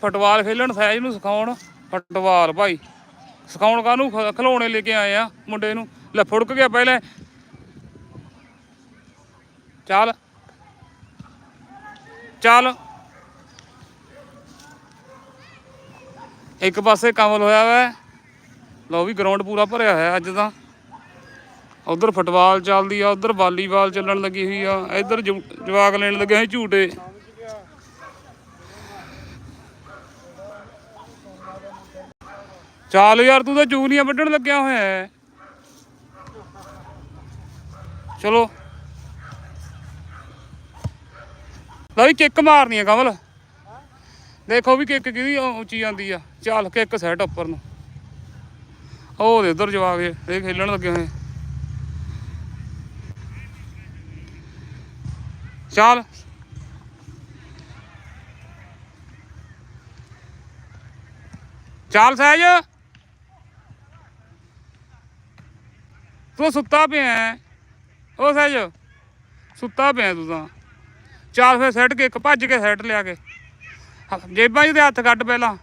Football ਖੇਲਣ ਸਹਿਜ ਨੂੰ ਸਿਖਾਉਣ। ਫੁੱਟਬਾਲ ਭਾਈ, ਸਿਖਾਉਣ ਕਾਹਨੂੰ? ਖ- ਖਿਡੌਣੇ ਲੈ ਕੇ ਆਏ ਆ ਮੁੰਡੇ ਨੂੰ। ਲੈ ਫੁੜਕ ਗਿਆ ਪਹਿਲੇ। ਚੱਲ। ਚੱਲ। ਇੱਕ ਪਾਸੇ ਕਮਲ ਹੋਇਆ ਵਾ। ਲਓ ਵੀ ਗਰਾਊਂਡ ਪੂਰਾ ਭਰਿਆ ਹੋਇਆ ਅੱਜ ਤਾਂ। ਉਧਰ ਫੁੱਟਬਾਲ ਚੱਲਦੀ ਆ, ਉਧਰ ਵਾਲੀਬਾਲ ਚੱਲਣ ਲੱਗੀ ਹੋਈ ਆ। ਇੱਧਰ ਜਵ- ਜਵਾਕ ਲੈਣ ਲੱਗੇ ਹੋਏ ਝੂਟੇ। ਚੱਲ ਯਾਰ, ਤੂੰ ਤਾਂ ਚੂਨੀਆਂ ਵੱਢਣ ਲੱਗਿਆ ਹੋਇਆ ਹੈ। ਚਲੋ। ਲਓ ਵੀ ਕਿੱਕ ਮਾਰਨੀ ਆ ਕਮਲ ਦੇਖੋ ਵੀ ਕਿੱਕ ਕਿਹਦੀ ਉੱਚੀ ਜਾਂਦੀ ਆ। ਚੱਲ ਕਿੱਕ ਸੈਟ ਉੱਪਰ ਨੂੰ। ਉਹ ਦੇ ਉਧਰ ਜਵਾਕ ਇਹ ਖੇਲਣ ਲੱਗੇ ਹੋਏ। ਚੱਲ। ਚੱਲ ਸਹਿਜ। ਤੂੰ ਸੁੱਤਾ ਪਿਆ ਉਹ ਸਹਿਜ, ਸੁੱਤਾ ਪਿਆ ਤੂੰ ਤਾਂ। ਚਾਰ ਫੇਰ ਸੈੱਟ ਕੇ, ਇੱਕ ਭੱਜ ਕੇ ਸੈੱਟ ਲਿਆ ਕੇ। ਜੇਬਾਂ 'ਚ ਤੇ ਹੱਥ ਕੱਢ ਪਹਿਲਾਂ।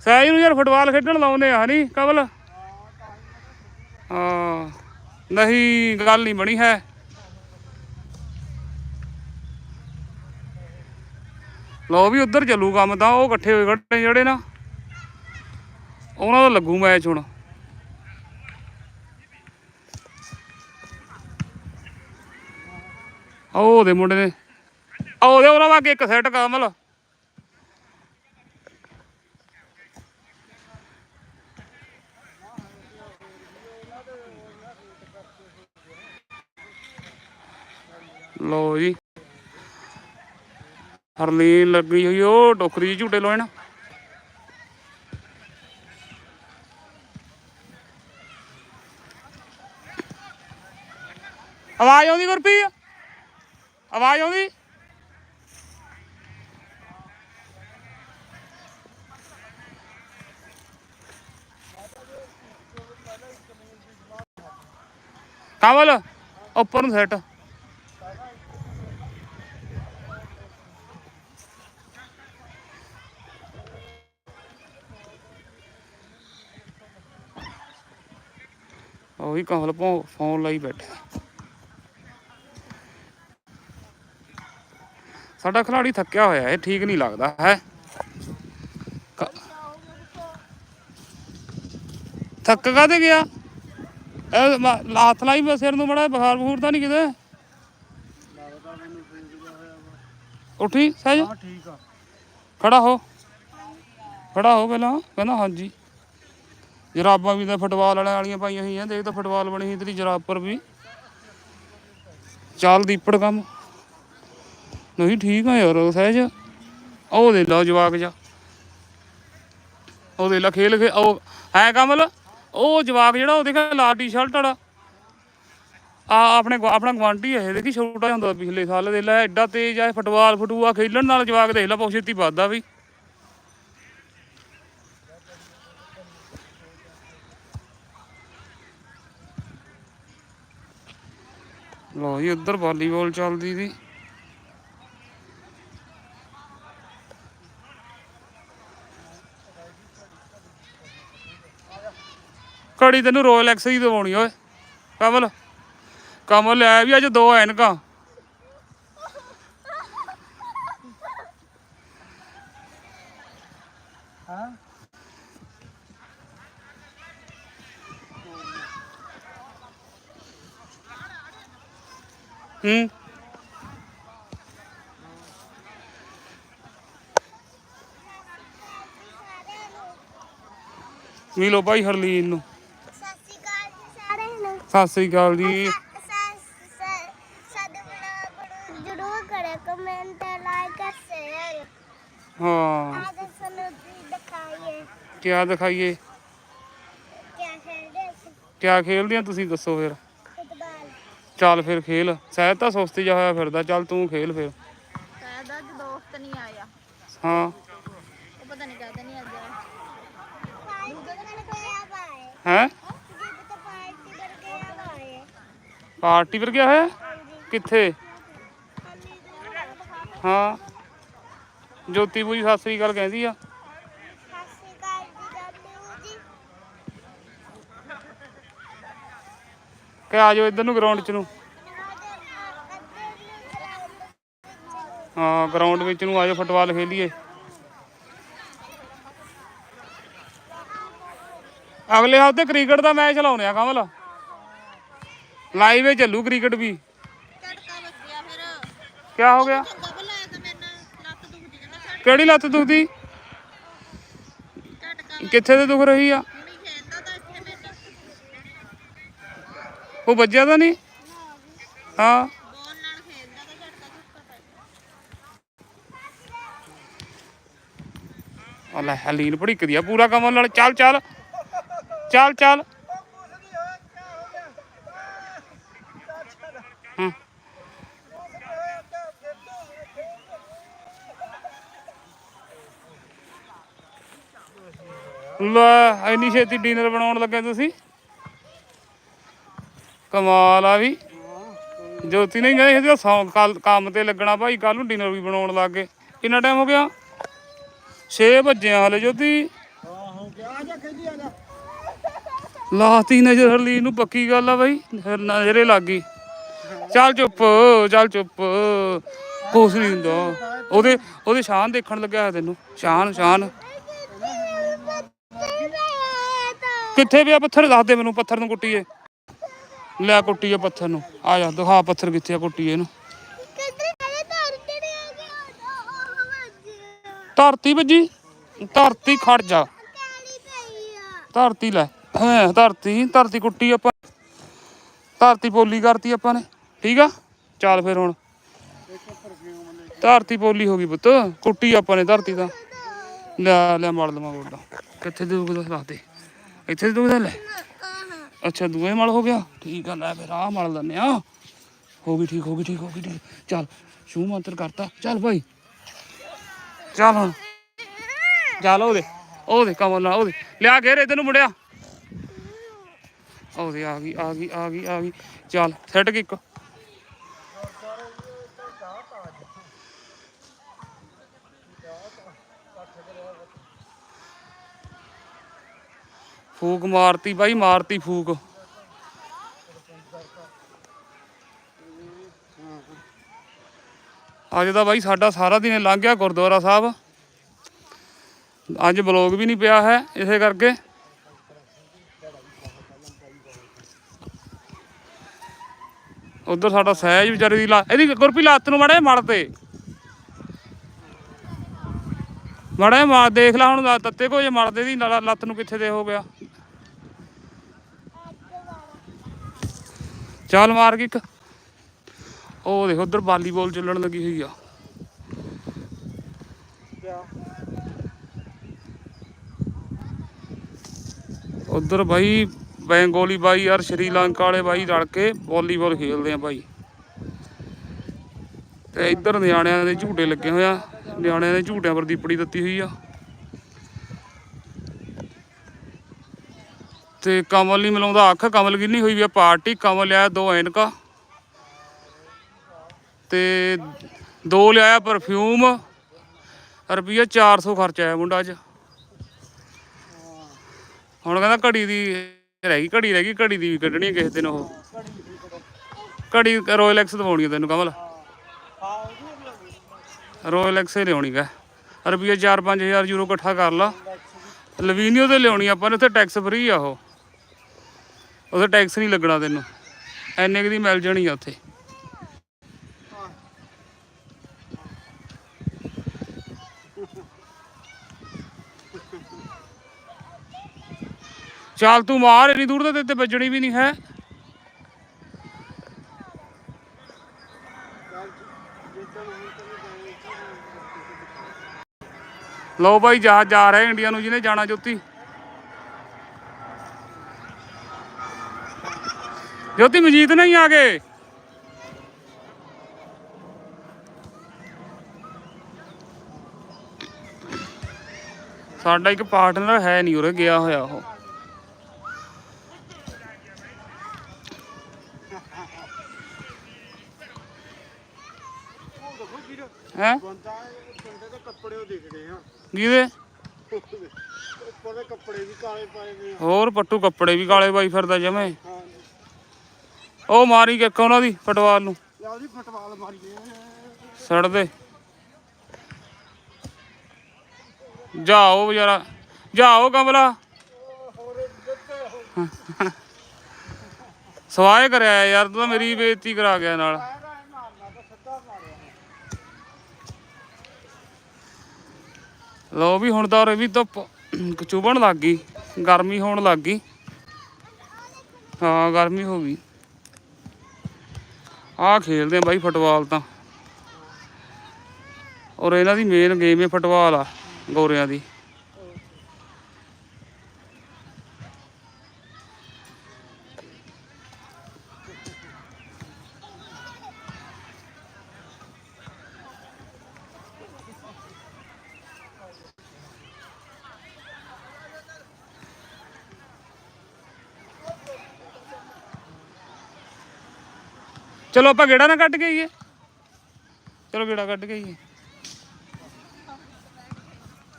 ਸਹਿਜ ਨੂੰ ਯਾਰ ਫੁੱਟਬਾਲ ਖੇਡਣ ਲਾਉਂਦੇ ਆ ਨਹੀਂ ਕਵਲ? ਹਾਂ, ਨਹੀਂ, ਗੱਲ ਨਹੀਂ ਬਣੀ ਹੈ। ਲੋ ਵੀ ਉੱਧਰ ਚੱਲੂ ਕੰਮ ਤਾਂ, ਉਹ ਇਕੱਠੇ ਹੋਏ ਖੜੇ ਜਿਹੜੇ ਨਾ। ਉਹਨਾਂ ਦਾ ਲੱਗੂ ਮੈਚ ਹੁਣ। ਆਹ ਦੇ ਮੁੰਡੇ ਨੇ। ਆਹ ਦੇ ਉਹਨਾਂ ਵਾਗੇ ਇੱਕ ਸੈੱਟ ਕਮਲ। ਲੋ ਜੀ। ਹਰਲੀਨ ਲੱਗੀ ਹੋਈ ਉਹ ਟੋਕਰੀ 'ਚ ਝੂਟੇ ਲੋਏ ਨਾ ਆਵਾਜ਼ ਆਉਂਦੀ ਗੁਰਪੀ ਆਵਾਜ਼ ਆਉਂਦੀ? ਕਮਲ ਉੱਪਰ ਨੂੰ ਸੈੱਟ ਉਹੀ ਕਮਲ ਭੌਂ ਫੋਨ ਲਈ ਬੈਠਾ। ਸਾਡਾ ਖਿਲਾੜੀ ਥੱਕਿਆ ਹੋਇਆ ਇਹ ਠੀਕ ਨਹੀਂ ਲੱਗਦਾ ਹੈ? ਥੱਕ ਕਾਹਦੇ ਗਿਆ? ਇਹ ਹੱਥ ਲਾਈ ਮੈਂ ਸਿਰ ਨੂੰ ਮੜਾ ਬੁਖਾਰ ਬਖੂਰ ਤਾਂ ਨਹੀਂ ਕਿਤੇ? ਉੱਠੀ ਸਹਿਜ? ਹਾਂ ਠੀਕ ਆ। ਖੜਾ ਹੋ। ਖੜਾ ਹੋ ਪਹਿਲਾਂ ਕਹਿੰਦਾ ਹਾਂਜੀ। ਜਰਾਬਾਂ ਵੀ ਤਾਂ ਫੁੱਟਬਾਲ ਵਾਲਿਆਂ ਵਾਲੀਆਂ ਪਾਈਆਂ ਹੋਈਆਂ ਦੇਖ ਤਾਂ ਫੁੱਟਬਾਲ ਬਣੀ ਸੀ ਤੇਰੀ ਜਰਾਬ ਪਰ ਵੀ। ਚੱਲ ਦੀਪੜ ਕੰਮ। ਨਹੀਂ, ਠੀਕ ਆ ਯਾਰ, ਸਹਿਜ। ਉਹ ਦੇ ਲਓ ਜਵਾਕ ਜਾ। ਉਹ ਦੇ ਲਾ ਖੇਲ ਖੇ ਉਹ ਹੈ ਕਮਲ? ਉਹ ਜਵਾਕ ਜਿਹੜਾ, ਉਹ ਦੇਖ ਲਾਲ ਟੀ-ਸ਼ਰਟ ਵਾਲਾ। ਆ, ਆਪਣੇ ਆਪਣਾ ਗਵਾਂਢੀ ਇਹ, ਦੇਖੀ ਛੋਟਾ ਹੁੰਦਾ ਪਿਛਲੇ ਸਾਲ ਦੇ ਲੈ, ਐਡਾ ਤੇਜ਼ ਆ ਫੁੱਟਬਾਲ ਫਟੂਆ ਖੇਲਣ ਨਾਲ ਜਵਾਕ ਦੇਖ ਲਾ, ਬਹੁਤ ਛੇਤੀ ਵੱਧਦਾ ਵੀ। ਲੋ ਜੀ, ਉੱਧਰ ਵਾਲੀਬਾਲ ਚੱਲਦੀ ਸੀ। ਘੜੀ ਤੈਨੂੰ ਰੋਇਲ ਐਕਸ ਹੀ ਦਵਾਉਣੀ ਓਏ। ਕਮਲ ਕਮਲ ਲੈ ਵੀ ਅੱਜ ਦੋ ਐਨਕਾਂ। ਹਾਂ। ਹੂੰ ਮਿਲੋ ਭਾਈ ਹਰਲੀਨ ਨੂੰ ਸਤਿ ਸ਼੍ਰੀ ਅਕਾਲ ਜੀ ਸਾਰਿਆਂ ਨੂੰ ਸਤਿ ਸ੍ਰੀ ਅਕਾਲ ਜੀ। ਸਾਡੇ ਹਾਂ। ਅੱਜ ਸਾਨੂੰ ਦਿਖਾਈਏ? ਕਿਆ ਖੇਲਦੇ ਆ ਤੁਸੀਂ ਦੱਸੋ ਫਿਰ। ਚੱਲ ਫਿਰ ਖੇਲ। ਸਹਿਦ ਤਾਂ ਸੁਸਤੀ ਜਾ ਹੋਇਆ ਫਿਰਦਾ। ਚੱਲ ਤੂੰ ਖੇਲ ਫਿਰ। ਸਹਿਦ ਹਾਂ। ਹੈ? ਪਾਰਟੀ ਵਰ ਗਿਆ ਹੋਇਆ? ਹਾਂਜੀ ਕਿੱਥੇ? ਹਾਂ। ਜੋਤੀ ਪੂਰੀ ਸਤਿ ਸ੍ਰੀ ਅਕਾਲ ਕਹਿੰਦੀ ਆ। ਕਿ ਆ ਜਾਓ ਇੱਧਰ ਨੂੰ ਗਰਾਊਂਡ 'ਚ ਨੂੰ। ਹਾਂ ਗਰਾਊਂਡ ਵਿੱਚ ਨੂੰ ਆ ਜਾਓ, ਫੁੱਟਬਾਲ ਖੇਲੀਏ। ਅਗਲੇ ਹਫ਼ਤੇ ਕ੍ਰਿਕਟ ਦਾ ਮੈਚ ਲਾਉਣੇ ਆ ਕਮਲ। ਲਾਈਵ ਹੀ ਚੱਲੂ ਕ੍ਰਿਕਟ ਵੀ। ਝਟਕਾ ਵੱਜਿਆ ਫਿਰ। ਕੀ ਹੋ ਗਿਆ? ਚੰਗਾ ਭਲਾ ਤਾਂ ਮੇਰੇ ਨਾਲ ਲੱਤ ਦੁਖਦੀ ਕਹਿੰਦਾ ਝਟ- ਕਿਹੜੀ ਲੱਤ ਦੁਖਦੀ? ਝਟਕਾ ਕਿੱਥੇ ਤੇ ਦੁਖ ਰਹੀ ਆ? ਹੁਣੀ ਖੇਡਦਾ ਤਾਂ ਇੱਥੇ ਮੇਰੇ ਨਾਲ। ਉਹ ਵੱਜਿਆ ਤਾਂ ਨਹੀਂ? ਹਾਂ। ਬੋਲ ਨਾਲ ਖੇਡਦਾ ਤਾਂ ਝਟਕਾ ਲੈ ਹਲੀਨ ਭੜਿਕਦੀ ਆ ਪੂਰਾ ਕਮਲ ਨਾਲ। ਚੱਲ ਚੱਲ। ਚੱਲ ਚੱਲ। ਲੈ, ਇੰਨੀ ਛੇਤੀ ਡਿਨਰ ਬਣਾਉਣ ਲੱਗੇ ਤੁਸੀਂ? ਕਮਾਲ ਆ ਵੀ। ਜੋਤੀ ਨਹੀਂ ਕਹਿੰਦੇ ਸੀ ਸੌਂ ਕੱਲ ਕੰਮ ਤੇ ਲੱਗਣਾ ਭਾਈ ਕੱਲ ਨੂੰ ਡਿਨਰ ਵੀ ਬਣਾਉਣ ਲੱਗ। ਗਏ ਕਿੰਨਾ ਟਾਈਮ ਹੋ ਗਿਆ? 6 ਵਜੇ ਹਲੇ ਜੋਤੀ। ਲਾਤੀ ਨਜ਼ਰ ਹਰਲੀ ਨੂੰ, ਪੱਕੀ ਗੱਲ ਆ ਬਾਈ, ਫਿਰ ਨਜ਼ਰੇ ਲੱਗ ਗਈ। ਚੱਲ ਚੁੱਪ ਚੱਲ ਚੁੱਪ। ਕੁਛ ਨਹੀਂ ਹੁੰਦਾ। ਉਹਦੇ ਉਹਦੇ ਸ਼ਾਨ ਦੇਖਣ ਲੱਗਿਆ ਤੈਨੂੰ। ਸ਼ਾਨ ਸ਼ਾਨ। ਕਿੱਥੇ ਪਿਆ ਪੱਥਰ, ਦੱਸ ਦੇ ਮੈਨੂੰ ਪੱਥਰ ਨੂੰ ਕੁੱਟੀਏ। ਲੈ ਕੁੱਟੀਏ ਪੱਥਰ ਨੂੰ। ਆ ਜਾ, ਦਿਖਾ ਪੱਥਰ ਕਿੱਥੇ ਆ, ਕੁੱਟੀਏ ਇਹਨੂੰ। ਧਰਤੀ ਵੱਜੀ ਧਰਤੀ ਖੜ ਜਾ। ਧਰਤੀ ਲੈ। ਹਾਂ, ਧਰਤੀ ਧਰਤੀ ਕੁੱਟੀ ਆਪਾਂ। ਧਰਤੀ ਪੋਲੀ ਕਰਤੀ ਆਪਾਂ ਨੇ। ਠੀਕ ਆ? ਚੱਲ ਫਿਰ ਹੁਣ। ਧਰਤੀ ਪੋਲੀ ਹੋ ਗਈ ਪੁੱਤ। ਕੁੱਟੀ ਆਪਾਂ ਨੇ ਧਰਤੀ ਦਾ ਲੈ ਲੈ ਮੜ ਲਵਾਂ ਗੋਡਾ। ਕਿੱਥੇ ਦੁਖਦਾ ਦੱਸ ਦੇ ਇੱਥੇ ਦੁਖਦਾ ਲੈ। ਅੱਛਾ, ਦੂਏ ਮਲ ਹੋ ਗਿਆ? ਠੀਕ ਆ, ਲੈ ਫਿਰ ਆਹ ਮਲ ਲੈਨੇ ਆ। ਹੋ ਗਈ ਠੀਕ, ਹੋ ਗਈ ਠੀਕ, ਹੋ ਗਈ ਠੀਕ। ਚੱਲ ਸ਼ੂ ਮੰਤਰ ਕਰਤਾ। ਚੱਲ ਭਾਈ। ਚੱਲ ਹੁਣ। ਚੱਲ ਉਹਦੇ ਉਹਦੇ ਕਮਲ ਨਾਲ ਉਹਦੇ ਲਿਆ ਘੇਰ ਇਧਰ ਨੂੰ ਮੁੜਿਆ ਉਹਦੇ ਆ ਗਈ ਆ ਗਈ ਆ ਗਈ ਆ ਗਈ। ਚੱਲ, ਸੈੱਟ ਕਿੱਕ ਫੂਕ ਮਾਰਤੀ ਬਾਈ, ਮਾਰਤੀ ਫੂਕ। ਅੱਜ ਦਾ ਬਾਈ ਸਾਡਾ ਸਾਰਾ ਦਿਨ ਲੰਘ ਗਿਆ ਗੁਰਦੁਆਰਾ ਸਾਹਿਬ। ਅੱਜ ਬਲੌਗ ਵੀ ਨਹੀਂ ਪਿਆ ਹੈ, ਇਸੇ ਕਰਕੇ। ਉਧਰ ਸਾਡਾ ਸਹਿਜ ਵਿਚਾਰੇ ਦੀ ਲਾ ਇਹਦੀ ਗੁਰਪੀ ਲੱਤ ਨੂੰ ਮੜੇ ਮੜ ਤੇ। ਮੜੇ ਮਾਰ ਦੇਖ ਲੈ ਹੁਣ ਤੱਤੇ ਕੋ ਜੇ ਮੜਦੇ ਦੀ ਲੱਤ ਨੂੰ ਕਿੱਥੇ ਦੇ ਹੋ ਗਿਆ। ਚੱਲ ਮਾਰ ਕੇ ਇੱਕ ਉਹ ਦੇਖ, ਉਧਰ ਵਾਲੀਬਾਲ ਚੱਲਣ ਲੱਗੀ ਹੋਈ ਆ। ਉਧਰ ਬਾਈ, ਬੈਂਗੋਲੀ ਬਾਈ ਯਾਰ, ਸ਼੍ਰੀਲੰਕਾ ਵਾਲੇ ਬਾਈ ਰਲ ਕੇ ਵਾਲੀਬਾਲ ਖੇਲਦੇ ਆ ਬਾਈ। ਤੇ ਇੱਧਰ ਨਿਆਣਿਆਂ ਦੇ ਝੂਟੇ ਲੱਗੇ ਹੋਇਆ ਨਿਆਣਿਆਂ ਦੇ ਝੂਟਿਆਂ ਪਰ ਦੀਪੜੀ ਦਿੱਤੀ ਹੋਈ ਆ। ਤੇ ਕਮਲ ਨਹੀਂ ਮਿਲਾਉਂਦਾ। ਅੱਖ ਕਮਲ ਗਿੰਨੀ ਹੋਈ ਵੀ ਆ, ਪਾਰਟੀ ਕਮਲ ਲਿਆ ਦੋ ਐਨਕਾ। ਤੇ ਦੋ ਲਿਆਇਆ ਪਰਫਿਊਮ ਰੁਪਈਆ 400 ਖਰਚ ਆਇਆ ਮੁੰਡਾ ਅੱਜ। ਹੁਣ ਕਹਿੰਦਾ ਘੜੀ ਦੀ ਰਹਿ ਗਈ, ਘੜੀ ਰਹਿ ਗਈ, ਘੜੀ ਦੀ ਵੀ ਕੱਢਣੀ ਕਿਸੇ ਦਿਨ ਉਹ। ਘੜੀ ਰੋਇਲ ਐਕਸ ਦਵਾਉਣੀ ਹੈ ਤੈਨੂੰ ਕਮਲ। ਰੋਇਲ ਐਕਸ ਹੀ ਲਿਆਉਣੀ ਗਾ ਰੁਪਈਆ 4-5000 ਯੂਰੋ ਇਕੱਠਾ ਕਰ ਲਾ। ਲਵੀਨੀਓ ਤੇ ਲਿਆਉਣੀ ਆਪਾਂ ਨੇ, ਉੱਥੇ ਟੈਕਸ ਫ੍ਰੀ ਆ ਉਹ। ਉੱਥੇ ਟੈਕਸ ਨਹੀਂ ਲੱਗਣਾ ਤੈਨੂੰ। ਐਨੇ ਕੁ ਦੀ ਮਿਲ ਜਾਣੀ ਆ ਉੱਥੇ। ਚੱਲ ਤੂੰ ਮਾਰ, ਇੰਨੀ ਦੂਰ ਤੇ ਤੇ ਵੱਜਣੀ ਵੀ ਨਹੀਂ ਹੈ। ਲਓ ਬਾਈ, ਜਹਾਜ਼ ਜਾ ਰਿਹਾ ਇੰਡੀਆ ਨੂੰ, ਜਿਹਨੇ ਜਾਣਾ ਜੋਤੀ। ਜੋਤੀ ਮਜੀਦ ਨਹੀਂ ਆ ਗਏ? ਸਾਡਾ ਇੱਕ ਪਾਰਟਨਰ ਹੈ ਨਹੀਂ ਉਰੇ, ਗਿਆ ਹੋਇਆ ਉਹ। ਹੈ? ਕੱਪੜੇ ਦਿਖਦੇ ਆ। ਕਿਹਦੇ? ਉੱਪਰ ਦੇ ਕੱਪੜੇ ਵੀ ਕਾਲੇ ਪਾਏ ਨੇ ਹੋਰ ਪੱਟੂ ਕੱਪੜੇ ਵੀ ਕਾਲੇ ਬਾਈ ਫਿਰਦਾ ਜਮੇ। ਉਹ ਮਾਰੀ ਕਿੱਕ ਉਹਨਾਂ ਦੀ ਫਟਵਾਲ ਨੂੰ। ਉਹਦੀ ਫਟਵਾਲ ਮਾਰੀਏ। ਸੜ ਦੇ। ਜਾਓ ਵਿਚਾਰਾ ਜਾਓ ਕਮਲਾ। ਸਵਾਏ ਕਰਿਆ ਯਾਰ ਤੂੰ ਤਾਂ ਮੇਰੀ ਬੇਇੱਜ਼ਤੀ ਕਰਾ ਗਿਆ ਨਾਲ। ਲੋ ਵੀ ਹੁਣ ਤਾਂ ਉਰੇ ਵੀ ਧੁੱਪ ਚੁਭਣ ਲੱਗ ਗਈ, ਗਰਮੀ ਹੋਣ ਲੱਗ ਗਈ। ਹਾਂ, ਗਰਮੀ ਹੋ ਗਈ। ਆਹ ਖੇਲਦੇ ਆ ਬਾਈ ਫੁੱਟਬਾਲ ਤਾਂ। ਔਰ ਇਹਨਾਂ ਦੀ ਮੇਨ ਗੇਮ ਹੈ ਫੁੱਟਬਾਲ ਆ, ਗੋਰਿਆਂ ਦੀ। ਚਲੋ ਆਪਾਂ ਗੇੜਾ ਨਾ ਕੱਢ ਕੇ ਆਈਏ ਚਲੋ ਗੇੜਾ ਕੱਢ ਕੇ ਆਈਏ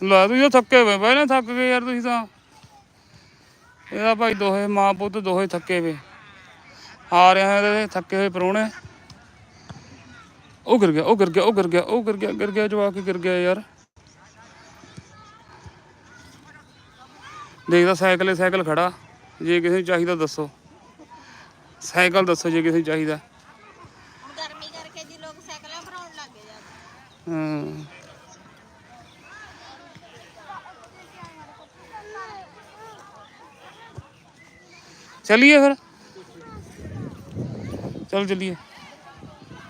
ਲਾ ਤੁਸੀਂ ਤਾਂ ਥੱਕੇ ਹੋਏ ਪਹਿਲਾਂ ਥੱਕ ਗਏ ਯਾਰ ਤੁਸੀਂ ਤਾਂ ਇਹਦਾ ਭਾਈ ਦੋਹੇ ਮਾਂ ਪੁੱਤ ਦੋਹੇ ਥੱਕੇ ਵੇ ਆ ਰਹੇ ਇਹਦੇ ਥੱਕੇ ਹੋਏ ਪਰੋਣੇ ਉਹ ਗਿਰ ਗਿਆ ਉਹ ਗਿਰ ਗਿਆ ਉਹ ਗਿਰ ਗਿਆ ਉਹ ਗਿਰ ਗਿਆ ਗਿਰ ਗਿਆ ਜਵਾਕ ਹੀ ਗਿਰ ਗਿਆ ਯਾਰ ਦੇਖਦਾ ਸਾਈਕਲ ਹੈ ਸਾਈਕਲ ਖੜਾ ਜੇ ਕਿਸੇ ਨੂੰ ਚਾਹੀਦਾ ਦੱਸੋ ਸਾਈਕਲ ਦੱਸੋ ਜੇ ਕਿਸੇ ਨੂੰ ਚਾਹੀਦਾ ਹੁਣ ਗਰਮੀ ਕਰਕੇ ਜੀ ਲੋਕ ਸਾਈਕਲਾਂ ਭਰਾਉਣ ਲੱਗ ਗਏ ਜਾਂਦੇ ਹਾਂ। ਚਲਿਏ ਫਿਰ। ਚਲ ਚਲਿਏ।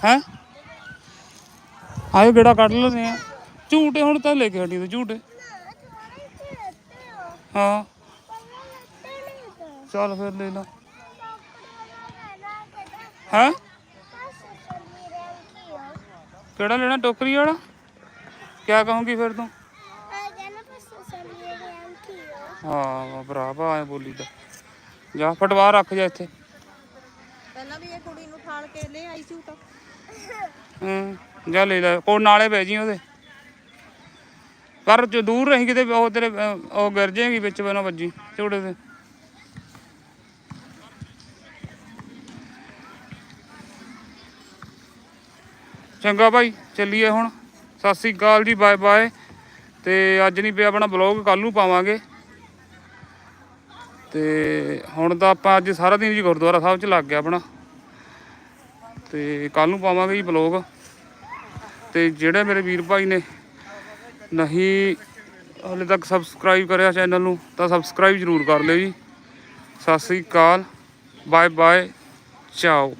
ਹੈ? ਆਇਓ ਗੇੜਾ ਕੱਢ ਲੈਂਦੇ ਆ। ਝੂਟੇ ਹੁਣ ਤਾਂ ਲੈ ਕੇ ਹਟੀ ਤੇ ਝੂਟੇ। ਹਾਂ। ਚੱਲ ਫਿਰ ਲੈ ਲਾ। ਹੈ? ਕਿਹੜਾ ਲੈਣਾ ਟੋਕਰੀ ਵਾਲਾ? ਕਿਆ ਕਹੂੰਗੀ ਫਿਰ ਤੂੰ? ਹਾਂ ਭਰਾਵਾ ਐ ਬੋਲੀ ਦਾ। ਜਾ ਫਟਵਾ ਰੱਖ ਜਾ ਇੱਥੇ। ਪਹਿਲਾਂ ਵੀ ਇਹ ਕੁੜੀ ਨੂੰ ਠਾਲ ਕੇ ਲੈ ਆਈ ਝੂਟ ਹੂੰ ਜਾ ਲੈ ਲੈ ਕੋਲ ਨਾਲੇ ਪੈ ਜੀ ਉਹਦੇ। ਪਰ ਜੋ ਦੂਰ ਰਹੀ ਕਿਤੇ ਉਹ ਤੇਰੇ ਉਹ ਗਿਰ ਜਾਏਗੀ ਵਿੱਚ ਬਣਾ ਵੱਜੀ ਝੂੜੇ ਤੇ। ਚੰਗਾ ਭਾਈ ਚੱਲੀਏ ਹੁਣ। ਸਤਿ ਸ੍ਰੀ ਅਕਾਲ ਜੀ, ਬਾਏ ਬਾਏ। ਤੇ ਅੱਜ ਨਹੀਂ ਪਿਆ ਆਪਣਾ ਬਲੌਗ ਕੱਲ ਨੂੰ ਪਾਵਾਂਗੇ। ਤੇ ਹੁਣ ਤਾਂ ਆਪਾਂ ਅੱਜ ਸਾਰਾ ਦਿਨ ਜੀ ਗੁਰਦੁਆਰਾ ਸਾਹਿਬ ਚ ਲੱਗ ਗਿਆ ਆਪਣਾ। ਤੇ ਕੱਲ ਨੂੰ ਪਾਵਾਂਗੇ ਜੀ ਬਲੌਗ ਤੇ ਜਿਹੜੇ ਮੇਰੇ ਵੀਰ ਭਾਈ ਨੇ ਨਹੀਂ ਹਾਲੇ ਤੱਕ ਸਬਸਕ੍ਰਾਈਬ ਕਰਿਆ ਚੈਨਲ ਨੂੰ, ਤਾਂ ਸਬਸਕ੍ਰਾਈਬ ਜ਼ਰੂਰ ਕਰ ਲਿਓ ਜੀ। ਸਤਿ ਸ੍ਰੀ ਅਕਾਲ, ਬਾਏ ਬਾਏ, ਚਾਓ।